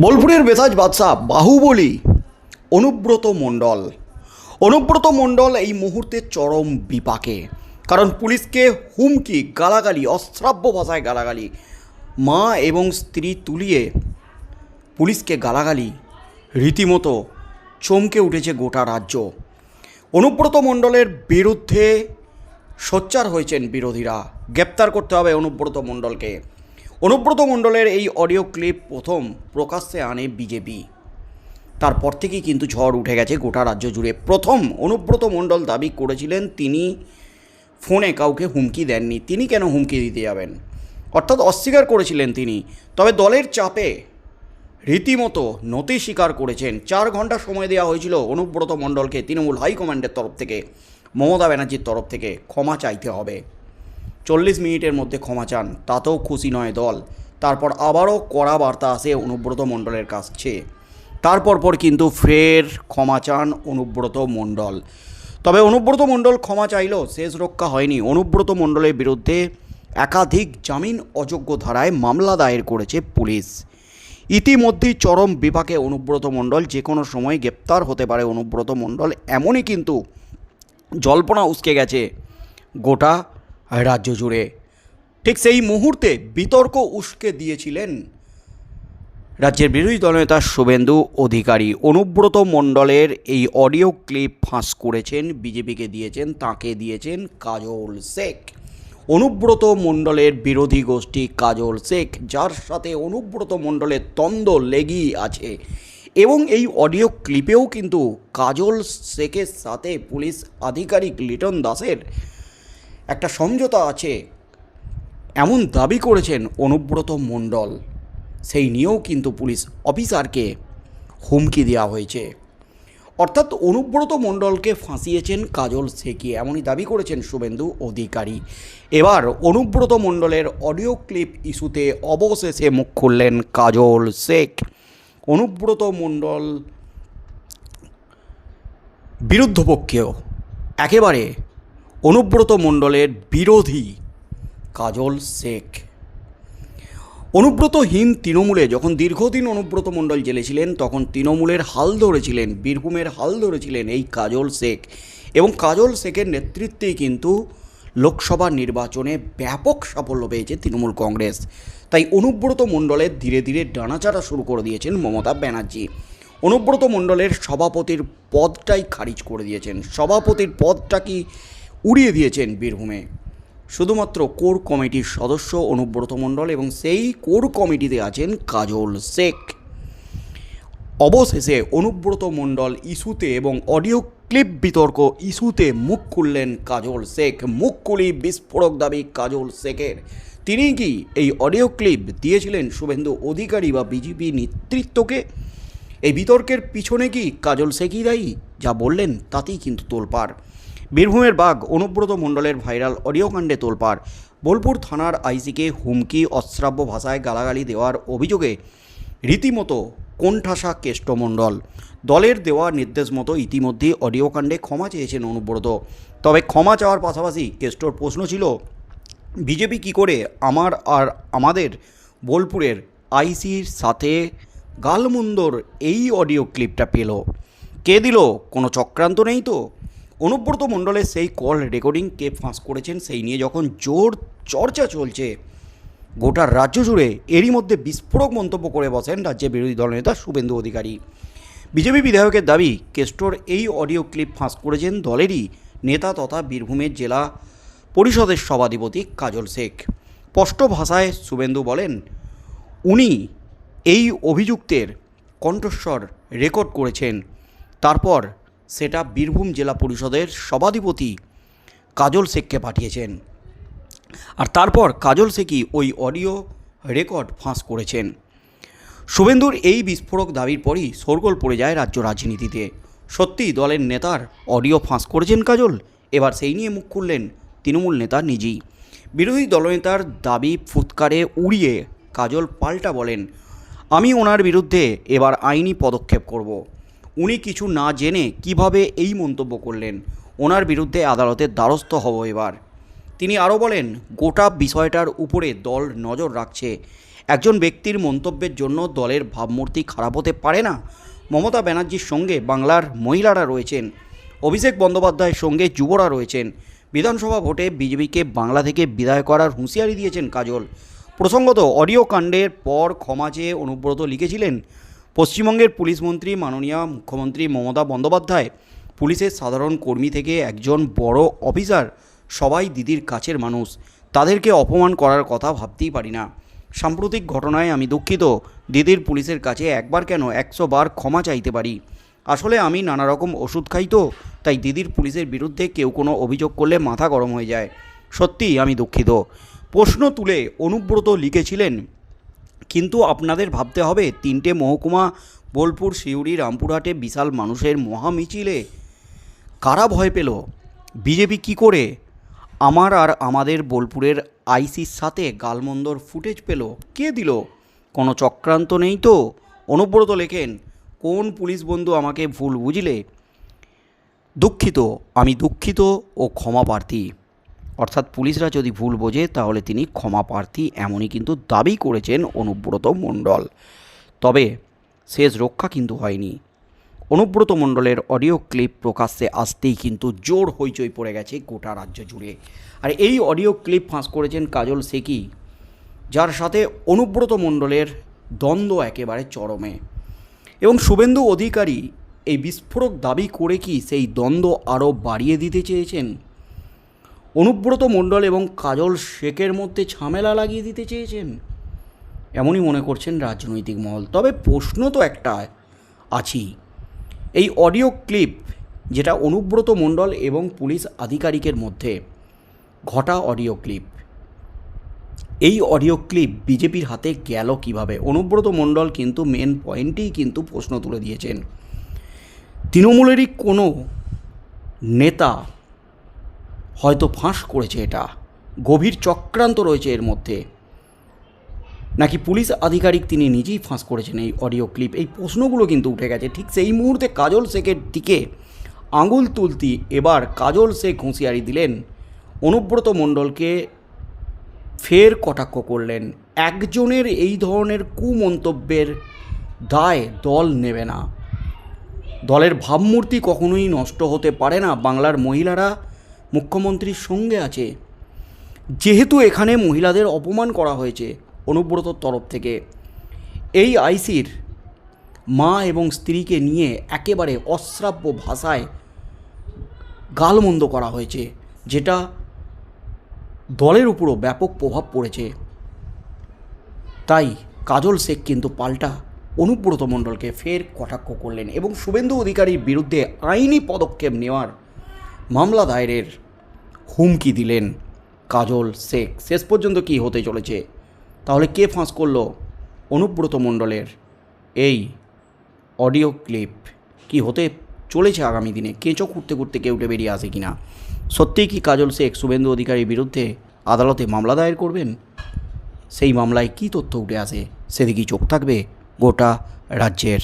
বোলপুরের বেতাজ বাদশাহ বাহুবলী অনুব্রত মণ্ডল। অনুব্রত মণ্ডল এই মুহূর্তে চরম বিপাকে। কারণ পুলিশকে হুমকি, গালাগালি, অশ্রাব্য ভাষায় গালাগালি, মা এবং স্ত্রী তুলিয়ে পুলিশকে গালাগালি, রীতিমতো চমকে উঠেছে গোটা রাজ্য। অনুব্রত মণ্ডলের বিরুদ্ধে সোচ্চার হয়েছেন বিরোধীরা। গ্রেপ্তার করতে হবে অনুব্রত মণ্ডলকে। অনুব্রত মণ্ডলের এই অডিও ক্লিপ প্রথম প্রকাশ্যে আনে বিজেপি। তারপর থেকেই কিন্তু ঝড় উঠে গেছে গোটা রাজ্য জুড়ে। প্রথম অনুব্রত মণ্ডল দাবি করেছিলেন, তিনি ফোনে কাউকে হুমকি দেননি। তিনি কেন হুমকি দিতে যাবেন? অর্থাৎ অস্বীকার করেছিলেন তিনি। তবে দলের চাপে রীতিমতো নতি স্বীকার করেছেন। চার ঘণ্টা সময় দেওয়া হয়েছিল অনুব্রত মণ্ডলকে, তৃণমূল হাইকমান্ডের তরফ থেকে, মমতা ব্যানার্জির তরফ থেকে ক্ষমা চাইতে হবে। চল্লিশ মিনিটের মধ্যে ক্ষমা চান, তাতেও খুশি নয় দল। তারপর আবারও কড়া বার্তা আসে অনুব্রত মণ্ডলের কাছে তারপর পর কিন্তু ফের ক্ষমা চান অনুব্রত মণ্ডল। তবে অনুব্রত মণ্ডল ক্ষমা চাইলেও শেষ রক্ষা হয়নি। অনুব্রত মণ্ডলের বিরুদ্ধে একাধিক জামিন অযোগ্য ধারায় মামলা দায়ের করেছে পুলিশ। ইতিমধ্যেই চরম বিভাগে অনুব্রত মণ্ডল যে কোনো সময় গ্রেপ্তার হতে পারে। অনুব্রত মণ্ডল এমনই কিন্তু জল্পনা উসকে গেছে। গোটা রাজ্য জুড়ে। ঠিক সেই মুহূর্তে বিতর্ক উস্কে দিয়েছিলেন রাজ্যের বিরোধী দলনেতা শুভেন্দু অধিকারী। অনুব্রত মণ্ডলের এই অডিও ক্লিপ ফাঁস করেছেন, বিজেপিকে দিয়েছেন, তাকে দিয়েছেন কাজল শেখ। অনুব্রত মণ্ডলের বিরোধী গোষ্ঠী কাজল শেখ, যার সাথে অনুব্রত মণ্ডলের দ্বন্দ্ব লেগেই আছে। এবং এই অডিও ক্লিপেও কিন্তু কাজল শেখের সাথে পুলিশ আধিকারিক লিটন দাসের একটা সমঝোতা আছে। এমন দাবি করেছেন অনুব্রত মণ্ডল। সেই নিয়েও কিন্তু পুলিশ অফিসারকে হুমকি দেওয়া হয়েছে। অর্থাৎ অনুব্রত মণ্ডলকে ফাঁসিয়েছেন কাজল শেখি এমনই দাবি করেছেন শুভেন্দু অধিকারী। এবার অনুব্রত মণ্ডলের অডিও ক্লিপ ইস্যুতে অবশেষে মুখ খুললেন কাজল শেখ। অনুব্রত মণ্ডল বিরুদ্ধপক্ষেও একেবারে অনুব্রত মণ্ডলের বিরোধী কাজল শেখ। অনুব্রতহীন তৃণমূলে যখন দীর্ঘদিন অনুব্রত মণ্ডল জেলে ছিলেন তখন তৃণমূলের হাল ধরেছিলেন, বীরভূমের হাল ধরেছিলেন এই কাজল শেখ। এবং কাজল শেখের নেতৃত্বেই কিন্তু লোকসভা নির্বাচনে ব্যাপক সাফল্য পেয়েছে তৃণমূল কংগ্রেস। তাই অনুব্রত মণ্ডলের ধীরে ধীরে ডানাচাড়া শুরু করে দিয়েছেন মমতা ব্যানার্জি। অনুব্রত মণ্ডলের সভাপতির পদটাই খারিজ করে দিয়েছেন। সভাপতির পদটা কি উড়িয়ে দিয়েছেন বীরভূমে। শুধুমাত্র কোর কমিটির সদস্য অনুব্রত মণ্ডল এবং সেই কোর কমিটিতে আছেন কাজল শেখ। অবশেষে অনুব্রত মণ্ডল ইস্যুতে এবং অডিও ক্লিপ বিতর্ক ইস্যুতে মুখ খুললেন কাজল শেখ। মুখ খুলি বিস্ফোরক দাবি কাজল শেখের। তিনি কি এই অডিও ক্লিপ দিয়েছিলেন শুভেন্দু অধিকারী বা বিজেপি নেতৃত্বকে? এই বিতর্কের পিছনে কি কাজল শেখই দায়ী? যা বললেন তাতেই কিন্তু তোলপাড়। বীরভূমের বাঘ অনুব্রত মণ্ডলের ভাইরাল অডিও কাণ্ডে তোলপাড়। বোলপুর থানার আইসিকে হুমকি, অশ্রাব্য ভাষায় গালাগালি দেওয়ার অভিযোগে রীতিমতো কোণঠাসা কেষ্টমণ্ডল দলের দেওয়া নির্দেশ মতো ইতিমধ্যেই অডিও কাণ্ডে ক্ষমা চেয়েছেন অনুব্রত। তবে ক্ষমা চাওয়ার পাশাপাশি কেষ্টর প্রশ্ন ছিল, বিজেপি কি করে আমার আর আমাদের বোলপুরের আইসির সাথে গালমুন্দর এই অডিও ক্লিপটা পেল? কে দিল? কোনো চক্রান্ত নেই তো? অনুব্রত মণ্ডলের সেই কল রেকর্ডিং কে ফাঁস করেছেন, সেই নিয়ে যখন জোর চর্চা চলছে, গোটা রাজ্য জুড়ে এরই মধ্যে বিস্ফোরক মন্তব্য করে বসেন রাজ্যের বিরোধী দলনেতা শুভেন্দু অধিকারী। বিজেপি বিধায়কের দাবি কেস্টোর এই অডিও ক্লিপ ফাঁস করেছেন দলেরই নেতা তথা বীরভূমের জেলা পরিষদের সভাধিপতি কাজল শেখ। স্পষ্ট ভাষায় শুভেন্দু বলেন, উনি এই অভিযুক্তের কণ্ঠস্বর রেকর্ড করেছেন। তারপর সেটা বীরভূম জেলা পরিষদের সভাধিপতি কাজল শেখকে পাঠিয়েছেন। আর তারপর কাজল শেখই ওই অডিও রেকর্ড ফাঁস করেছেন। শুভেন্দুর এই বিস্ফোরক দাবির পরই শোরগোল পড়ে যায় রাজ্য রাজনীতিতে। সত্যি দলের নেতার অডিও ফাঁস করেছেন কাজল, এবার সেই নিয়ে মুখ খুললেন তৃণমূল নেতা নিজেই। বিরোধী দলনেতার দাবি ফুৎকারে উড়িয়ে কাজল পাল্টা বলেন, আমি ওনার বিরুদ্ধে এবার আইনি পদক্ষেপ করব। উনি কিছু না জেনে কীভাবে এই মন্তব্য করলেন? ওনার বিরুদ্ধে আদালতের দ্বারস্থ হব এবার। তিনি আরও বলেন, গোটা বিষয়টার উপরে দল নজর রাখছে। একজন ব্যক্তির মন্তব্যের জন্য দলের ভাবমূর্তি খারাপ হতে পারে না। মমতা ব্যানার্জির সঙ্গে বাংলার মহিলারা রয়েছেন। অভিষেক বন্দ্যোপাধ্যায়ের সঙ্গে যুবরা রয়েছেন। বিধানসভা ভোটে বিজেপিকে বাংলা থেকে বিদায় করার হুঁশিয়ারি দিয়েছেন কাজল। প্রসঙ্গত, অডিও কাণ্ডের পর ক্ষমা চেয়ে অনুব্রত লিখেছিলেন পশ্চিমবঙ্গের পুলিশ মন্ত্রী, মাননীয় মুখ্যমন্ত্রী মমতা বন্দ্যোপাধ্যায় পুলিশের সাধারণ কর্মী থেকে একজন বড় অফিসার, সবাই দিদির কাছের মানুষ। তাদেরকে অপমান করার কথা ভাবতেই পারি না। সাম্প্রতিক ঘটনায় আমি দুঃখিত। দিদির পুলিশের কাছে একবার কেন একশো বার ক্ষমা চাইতে পারি। আসলে আমি নানা রকম ওষুধ খাই তো, তাই দিদির পুলিশের বিরুদ্ধে কেউ কোনো অভিযোগ করলে মাথা গরম হয়ে যায়। সত্যি আমি দুঃখিত। প্রশ্ন তুলে অনুব্রত লিখেছিলেন কিন্তু আপনাদের ভাবতে হবে, তিনটে মহকুমা, বোলপুর, সিউড়ি, রামপুরহাটে বিশাল মানুষের মহামিছিলে। কারা ভয় পেল? বিজেপি কি করে? আমার আর আমাদের বোলপুরের আইসির সাথে গালমন্দর ফুটেজ পেল। কে দিল? কোনো চক্রান্ত নেই তো? অনুব্রত লেখেন, কোন পুলিশ বন্ধু আমাকে ভুল বুঝলে? দুঃখিত, আমি দুঃখিত ও ক্ষমা প্রার্থী। অর্থাৎ পুলিশরা যদি ভুল বোঝে, তাহলে তিনি ক্ষমা প্রার্থী এমনই কিন্তু দাবি করেছেন অনুব্রত মণ্ডল। তবে শেষ রক্ষা কিন্তু হয়নি। অনুব্রত মণ্ডলের অডিও ক্লিপ প্রকাশ্যে আসতেই কিন্তু জোর হইচই পড়ে গেছে গোটা রাজ্য জুড়ে। আর এই অডিও ক্লিপ ফাঁস করেছেন কাজল শেখি যার সাথে অনুব্রত মণ্ডলের দ্বন্দ্ব একেবারে চরমে। এবং শুভেন্দু অধিকারী এই বিস্ফোরক দাবি করে কি সেই দ্বন্দ্ব আরও বাড়িয়ে দিতে চেয়েছেন? অনুব্রত মণ্ডল এবং কাজল শেখের মধ্যে ঝামেলা লাগিয়ে দিতে চেয়েছেন। এমনই মনে করছেন রাজনৈতিক মহল। তবে প্রশ্ন তো একটা আছেই। এই অডিও ক্লিপ যেটা অনুব্রত মণ্ডল এবং পুলিশ আধিকারিকের মধ্যে, ঘটা অডিও ক্লিপ। এই অডিও ক্লিপ বিজেপির হাতে গেল কীভাবে? অনুব্রত মণ্ডল কিন্তু মেন পয়েন্টেই কিন্তু প্রশ্ন তুলে দিয়েছেন। তৃণমূলেরই কোনো নেতা হয়তো ফাঁস করেছে এটা। গভীর চক্রান্ত রয়েছে এর মধ্যে। নাকি পুলিশ আধিকারিক তিনি নিজেই ফাঁস করেছেন এই অডিও ক্লিপ? এই প্রশ্নগুলো কিন্তু উঠে গেছে। ঠিক সেই মুহূর্তে কাজল শেখের দিকে আঙুল তুলতি এবার কাজল শেখ হুঁশিয়ারি দিলেন। অনুব্রত মণ্ডলকে ফের কটাক্ষ করলেন। একজনের এই ধরনের কুমন্তব্যের দায় দল নেবে না। দলের ভাবমূর্তি কখনোই নষ্ট হতে পারে না। বাংলার মহিলারা মুখ্যমন্ত্রীর সঙ্গে আছে। যেহেতু এখানে মহিলাদের অপমান করা হয়েছে অনুব্রতর তরফ থেকে। এই আইসির মা এবং স্ত্রীকে নিয়ে একেবারে অশ্রাব্য ভাষায় গালমন্দ করা হয়েছে, যেটা দলের উপরও ব্যাপক প্রভাব পড়েছে। তাই কাজল শেখ কিন্তু পাল্টা অনুব্রত মণ্ডলকে ফের কটাক্ষ করলেন এবং শুভেন্দু অধিকারীর বিরুদ্ধে আইনি পদক্ষেপ নেওয়ার মামলা দায়েরের হুমকি দিলেন কাজল শেখ। শেষ পর্যন্ত কি হতে চলেছে? তাহলে কে ফাঁস করল? অনুব্রত মণ্ডলের। এই অডিও ক্লিপ কি হতে চলেছে আগামী দিনে? কেঁচো খুঁড়তে কেউ উঠে বেরিয়ে আসে কিনা? সত্যিই কি কাজল শেখ শুভেন্দু অধিকারীর বিরুদ্ধে আদালতে মামলা দায়ের করবেন? সেই মামলায় কী তথ্য উঠে আসে? সেদিকেই চোখ থাকবে গোটা রাজ্যের